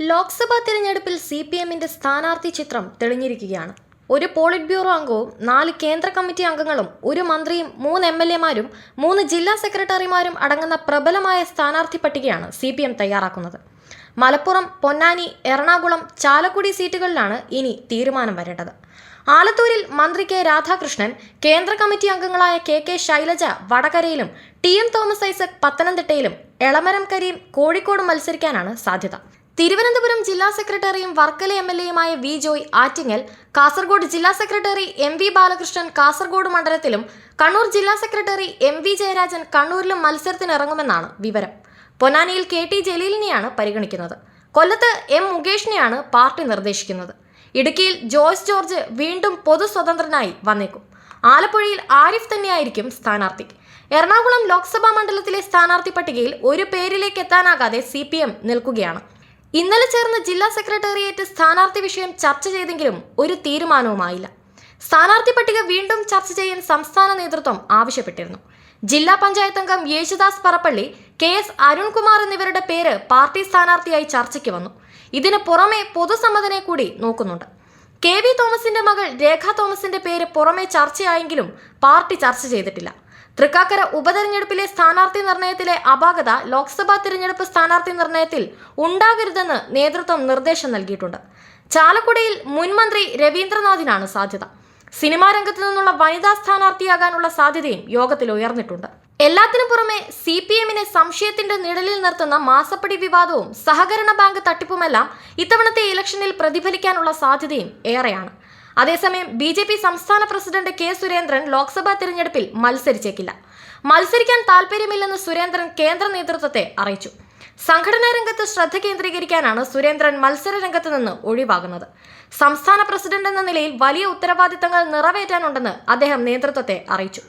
ലോക്സഭാ തിരഞ്ഞെടുപ്പിൽ C P എമ്മിന്റെ സ്ഥാനാർത്ഥി ചിത്രം തെളിഞ്ഞിരിക്കുകയാണ്. ഒരു പോളിറ്റ് ബ്യൂറോ അംഗവും നാല് കേന്ദ്ര കമ്മിറ്റി അംഗങ്ങളും ഒരു മന്ത്രിയും മൂന്ന് എം എൽ എമാരും മൂന്ന് ജില്ലാ സെക്രട്ടറിമാരും അടങ്ങുന്ന പ്രബലമായ സ്ഥാനാർത്ഥി പട്ടികയാണ് സി പി എം തയ്യാറാക്കുന്നത്. മലപ്പുറം പൊന്നാനി എറണാകുളം ചാലക്കുടി സീറ്റുകളിലാണ് ഇനി തീരുമാനം വരേണ്ടത്. ആലത്തൂരിൽ മന്ത്രി കെ രാധാകൃഷ്ണൻ കേന്ദ്ര കമ്മിറ്റി അംഗങ്ങളായ കെ കെ ശൈലജ വടകരയിലും ടി എം തോമസ് ഐസക് പത്തനംതിട്ടയിലും എളമരം കരീം കോഴിക്കോട് മത്സരിക്കാനാണ് സാധ്യത. തിരുവനന്തപുരം ജില്ലാ സെക്രട്ടറിയും വർക്കല എം എൽ എയുമായ വി ജോയ് ആറ്റിങ്ങൽ കാസർഗോഡ് ജില്ലാ secretary M V Balakrishnan Kasaragod മണ്ഡലത്തിലും കണ്ണൂർ ജില്ലാ സെക്രട്ടറി എം വി ജയരാജൻ കണ്ണൂരിലും മത്സരത്തിനിറങ്ങുമെന്നാണ് വിവരം. പൊന്നാനിയിൽ കെ ടി ജലീലിനെയാണ് പരിഗണിക്കുന്നത്. കൊല്ലത്ത് എം മുകേഷിനെയാണ് പാർട്ടി നിർദ്ദേശിക്കുന്നത്. ഇടുക്കിയിൽ ജോയ്സ് ജോർജ് വീണ്ടും പൊതു സ്വതന്ത്രനായി വന്നേക്കും. ആലപ്പുഴയിൽ ആരിഫ് തന്നെയായിരിക്കും സ്ഥാനാർത്ഥി. എറണാകുളം ലോക്സഭാ മണ്ഡലത്തിലെ സ്ഥാനാർത്ഥി പട്ടികയിൽ ഒരു പേരിലേക്ക് എത്താനാകാതെ സി പി എം നിൽക്കുകയാണ്. ഇന്നലെ ചേർന്ന ജില്ലാ സെക്രട്ടേറിയറ്റ് സ്ഥാനാർത്ഥി വിഷയം ചർച്ച ചെയ്തെങ്കിലും ഒരു തീരുമാനവുമായില്ല. സ്ഥാനാർത്ഥി പട്ടിക വീണ്ടും ചർച്ച ചെയ്യാൻ സംസ്ഥാന നേതൃത്വം ആവശ്യപ്പെട്ടിരുന്നു. ജില്ലാ പഞ്ചായത്ത് അംഗം യേശുദാസ് പറപ്പള്ളി കെ എസ് അരുൺകുമാർ എന്നിവരുടെ പേര് പാർട്ടി സ്ഥാനാർത്ഥിയായി ചർച്ചയ്ക്ക് വന്നു. ഇതിന് പുറമെ പൊതുസമ്മതനെ കൂടി നോക്കുന്നുണ്ട്. കെ വി തോമസിന്റെ മകൾ രേഖ തോമസിന്റെ പേര് പുറമെ ചർച്ചയായെങ്കിലും പാർട്ടി ചർച്ച ചെയ്തിട്ടില്ല. തൃക്കാക്കര ഉപതെരഞ്ഞെടുപ്പിലെ സ്ഥാനാർത്ഥി നിർണയത്തിലെ അപാകത ലോക്സഭാ തിരഞ്ഞെടുപ്പ് സ്ഥാനാർത്ഥി നിർണയത്തിൽ ഉണ്ടാകരുതെന്ന് നേതൃത്വം നിർദ്ദേശം നൽകിയിട്ടുണ്ട്. ചാലക്കുടിയിൽ മുൻമന്ത്രി രവീന്ദ്രനാഥിനാണ് സാധ്യത. സിനിമാ രംഗത്ത് നിന്നുള്ള വനിതാ സ്ഥാനാർത്ഥിയാകാനുള്ള സാധ്യതയും യോഗത്തിൽ ഉയർന്നിട്ടുണ്ട്. എല്ലാത്തിനും പുറമെ സി പി എമ്മിനെ സംശയത്തിന്റെ നിഴലിൽ നിർത്തുന്ന മാസപ്പടി വിവാദവും സഹകരണ ബാങ്ക് തട്ടിപ്പുമെല്ലാം ഇത്തവണത്തെ ഇലക്ഷനിൽ പ്രതിഫലിക്കാനുള്ള സാധ്യതയും ഏറെയാണ്. അതേസമയം ബി ജെ പി സംസ്ഥാന പ്രസിഡന്റ് കെ സുരേന്ദ്രൻ ലോക്സഭാ തിരഞ്ഞെടുപ്പിൽ മത്സരിച്ചേക്കില്ല. മത്സരിക്കാൻ താല്പര്യമില്ലെന്ന് സുരേന്ദ്രൻ കേന്ദ്ര നേതൃത്വത്തെ അറിയിച്ചു. സംഘടനാ രംഗത്ത് ശ്രദ്ധ കേന്ദ്രീകരിക്കാനാണ് സുരേന്ദ്രൻ മത്സര രംഗത്ത് നിന്ന് ഒഴിവാകുന്നത്. സംസ്ഥാന പ്രസിഡന്റ് എന്ന നിലയിൽ വലിയ ഉത്തരവാദിത്തങ്ങൾ നിറവേറ്റാനുണ്ടെന്ന് അദ്ദേഹം നേതൃത്വത്തെ അറിയിച്ചു.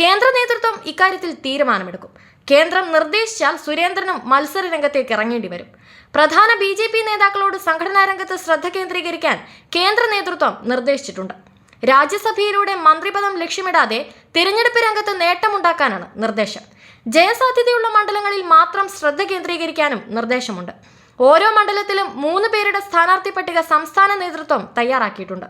കേന്ദ്ര നേതൃത്വം ഇക്കാര്യത്തിൽ തീരുമാനമെടുക്കും. കേന്ദ്രം നിർദ്ദേശിച്ചാൽ സുരേന്ദ്രനും മത്സര രംഗത്തേക്ക് ഇറങ്ങേണ്ടി വരും. പ്രധാന ബി ജെ പി നേതാക്കളോട് സംഘടനാ രംഗത്ത് ശ്രദ്ധ കേന്ദ്രീകരിക്കാൻ കേന്ദ്ര നേതൃത്വം നിർദ്ദേശിച്ചിട്ടുണ്ട്. രാജ്യസഭയിലൂടെ മന്ത്രിപദം ലക്ഷ്യമിടാതെ തിരഞ്ഞെടുപ്പ് രംഗത്ത് നേട്ടമുണ്ടാക്കാനാണ് നിർദ്ദേശം. ജയസാധ്യതയുള്ള മണ്ഡലങ്ങളിൽ മാത്രം ശ്രദ്ധ കേന്ദ്രീകരിക്കാനും നിർദ്ദേശമുണ്ട്. ഓരോ മണ്ഡലത്തിലും മൂന്ന് പേരുടെ സ്ഥാനാർത്ഥി പട്ടിക സംസ്ഥാന നേതൃത്വം തയ്യാറാക്കിയിട്ടുണ്ട്.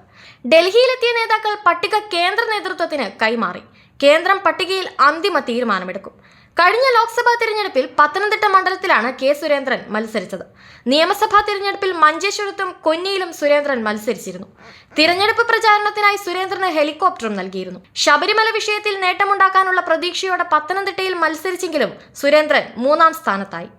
ഡൽഹിയിലെത്തിയ നേതാക്കൾ പട്ടിക കേന്ദ്ര നേതൃത്വത്തിന് കൈമാറി. കേന്ദ്രം പട്ടികയിൽ അന്തിമ തീരുമാനമെടുക്കും. കഴിഞ്ഞ ലോക്സഭാ തിരഞ്ഞെടുപ്പിൽ പത്തനംതിട്ട മണ്ഡലത്തിലാണ് കെ സുരേന്ദ്രൻ മത്സരിച്ചത്. നിയമസഭാ തിരഞ്ഞെടുപ്പിൽ മഞ്ചേശ്വരത്തും കൊന്നിയിലും സുരേന്ദ്രൻ മത്സരിച്ചിരുന്നു. തിരഞ്ഞെടുപ്പ് പ്രചാരണത്തിനായി സുരേന്ദ്രന് ഹെലികോപ്റ്ററും നൽകിയിരുന്നു. ശബരിമല വിഷയത്തിൽ നേട്ടമുണ്ടാക്കാനുള്ള പ്രതീക്ഷയോടെ പത്തനംതിട്ടയിൽ മത്സരിച്ചെങ്കിലും സുരേന്ദ്രൻ മൂന്നാം സ്ഥാനത്തായി.